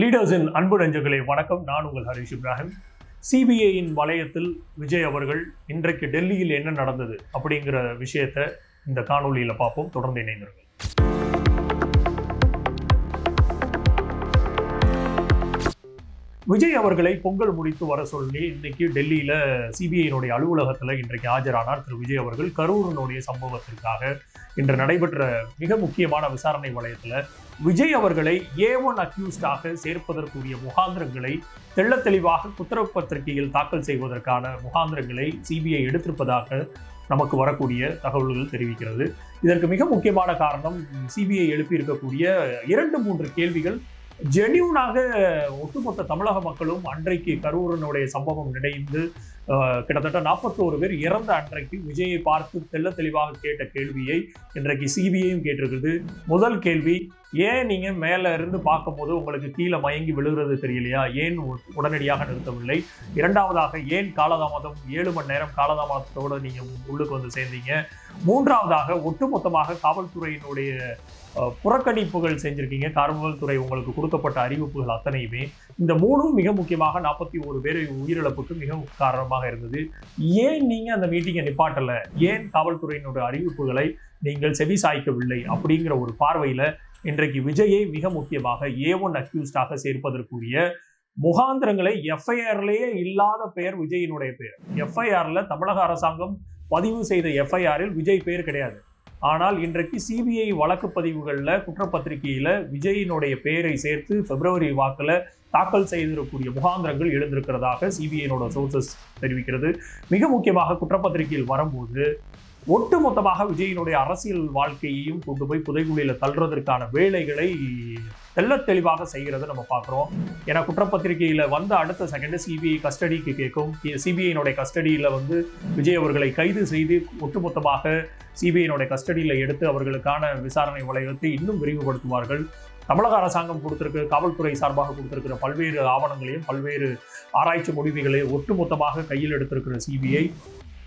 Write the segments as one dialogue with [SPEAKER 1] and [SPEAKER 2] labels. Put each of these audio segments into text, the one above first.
[SPEAKER 1] லீடர்ஸின் அன்பு நெஞ்சங்களே வணக்கம். நான் உங்கள் ஹரிஷ் இப்ராஹிம். சிபிஐயின் வலயத்தில் விஜய் அவர்கள் இன்றைக்கு டெல்லியில் என்ன நடந்தது அப்படிங்கிற விஷயத்தை இந்த காணொலியில் பார்ப்போம். தொடர்ந்து இணைந்திருங்கள். விஜய் அவர்களை பொங்கல் முடித்து வர சொல்லி இன்னைக்கு டெல்லியில சிபிஐனுடைய அலுவலகத்தில் இன்றைக்கு ஆஜரானார் திரு விஜய் அவர்கள். கரூரினுடைய சம்பவத்திற்காக இன்று நடைபெற்ற மிக முக்கியமான விசாரணை வளையத்தில் விஜய் அவர்களை ஏ ஒன் அக்யூஸ்டாக சேர்ப்பதற்குரிய முகாந்திரங்களை தெள்ள தெளிவாக குற்றப்பத்திரிகையில் தாக்கல் செய்வதற்கான முகாந்திரங்களை சிபிஐ எடுத்திருப்பதாக நமக்கு வரக்கூடிய தகவல்கள் தெரிவிக்கிறது. இதற்கு மிக முக்கியமான காரணம் சிபிஐ எழுப்பியிருக்கக்கூடிய இரண்டு மூன்று கேள்விகள் ஜெனியூனாக ஒட்டுமொத்த தமிழக மக்களும் அன்றைக்கு கரூரனுடைய சம்பவம் நினைந்து கிட்டத்தட்ட நாற்பத்தோரு பேர் இறந்த அன்றைக்கு விஜயை பார்த்து தெல்ல தெளிவாக கேட்ட கேள்வியை இன்றைக்கு சிபிஐயும் கேட்டிருக்குது முதல் கேள்வி ஏன் நீங்க மேல இருந்து பார்க்கும்போது உங்களுக்கு கீழே மயங்கி விழுகிறது தெரியலையா? ஏன் உடனடியாக நிறுத்தவில்லை? இரண்டாவதாக ஏன் காலதாமதம் ஏழு மணி நேரம் காலதாமதத்தோடு நீங்க உள்ளுக்கு வந்து சேர்ந்தீங்க? மூன்றாவதாக ஒட்டுமொத்தமாக காவல்துறையினுடைய புறக்கணிப்புகள் செஞ்சுருக்கீங்க. காவல்துறை உங்களுக்கு கொடுக்கப்பட்ட அறிவிப்புகள் அத்தனையுமே. இந்த மூணும் மிக முக்கியமாக நாற்பத்தி ஒரு பேர் உயிரிழப்புக்கு மிக காரணமாக இருந்தது. ஏன் நீங்க அந்த மீட்டிங்கை நிப்பாட்டலை? ஏன் காவல்துறையினுடைய அறிவிப்புகளை நீங்கள் செவி சாய்க்கவில்லை அப்படிங்கிற ஒரு பார்வையில இன்றைக்கு விஜயை மிக முக்கியமாக ஏ ஒன் அக்யூஸ்டாக சேர்ப்பதற்குரிய முகாந்திரங்களை எஃப்ஐஆர்லேயே இல்லாத பெயர் விஜயினுடைய பெயர். எஃப்ஐஆர்ல தமிழக அரசாங்கம் பதிவு செய்த எஃப்ஐஆரில் விஜய் பெயர் கிடையாது. ஆனால் இன்றைக்கு சிபிஐ வழக்கு பதிவுகளில் குற்றப்பத்திரிகையில் விஜயினுடைய பெயரை சேர்த்து பிப்ரவரி வாக்கில் தாக்கல் செய்திருக்கக்கூடிய முகாந்திரங்கள் எழுந்திருக்கிறதாக சிபிஐனோட சோர்சஸ் தெரிவிக்கிறது. மிக முக்கியமாக குற்றப்பத்திரிகையில் வரும்போது ஒட்டுமொத்தமாக விஜயினுடைய அரசியல் வாழ்க்கையையும் கொண்டு போய் புதைகுழியில் தள்ளுறதற்கான வேலைகளை தெல்ல தெளிவாக செய்கிறத நம்ம பார்க்குறோம். ஏன்னா குற்றப்பத்திரிகையில் வந்த அடுத்த செகண்ட் சிபிஐ கஸ்டடிக்கு கேட்கும். சிபிஐனுடைய கஸ்டடியில் வந்து விஜய் அவர்களை கைது செய்து ஒட்டுமொத்தமாக சிபிஐனுடைய கஸ்டடியில் எடுத்து அவர்களுக்கான விசாரணை வளையத்தை இன்னும் விரிவுபடுத்துவார்கள். தமிழக அரசாங்கம் கொடுத்திருக்க காவல்துறை சார்பாக கொடுத்திருக்கிற பல்வேறு ஆவணங்களையும் பல்வேறு ஆராய்ச்சி முடிவுகளையும் ஒட்டுமொத்தமாக கையில் எடுத்திருக்கிற சிபிஐ.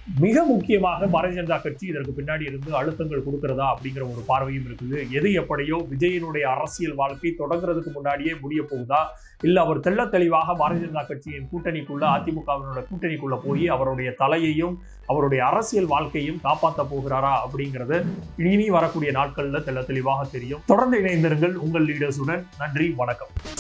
[SPEAKER 1] மிக முக்கியமாக பாரதிய ஜனதா கட்சி இதற்கு பின்னாடி இருந்து அழுத்தங்கள் கொடுக்கிறதா அப்படிங்கிற ஒரு பார்வையும் இருக்குது. எது எப்படியோ விஜயனுடைய அரசியல் வாழ்க்கை தொடங்குறதுக்கு முன்னாடியே முடிய போகுதா? இல்லை அவர் தெள்ள தெளிவாக பாரதிய ஜனதா கட்சியின் கூட்டணிக்குள்ள அதிமுகவினோட கூட்டணிக்குள்ள போய் அவருடைய தலையையும் அவருடைய அரசியல் வாழ்க்கையும் காப்பாற்ற போகிறாரா அப்படிங்கிறது இனி வரக்கூடிய நாட்களில் தெள்ள தெளிவாக தெரியும். தொடர்ந்து இணைந்திருங்கள் உங்கள் லீடர்ஸுடன் நன்றி வணக்கம்.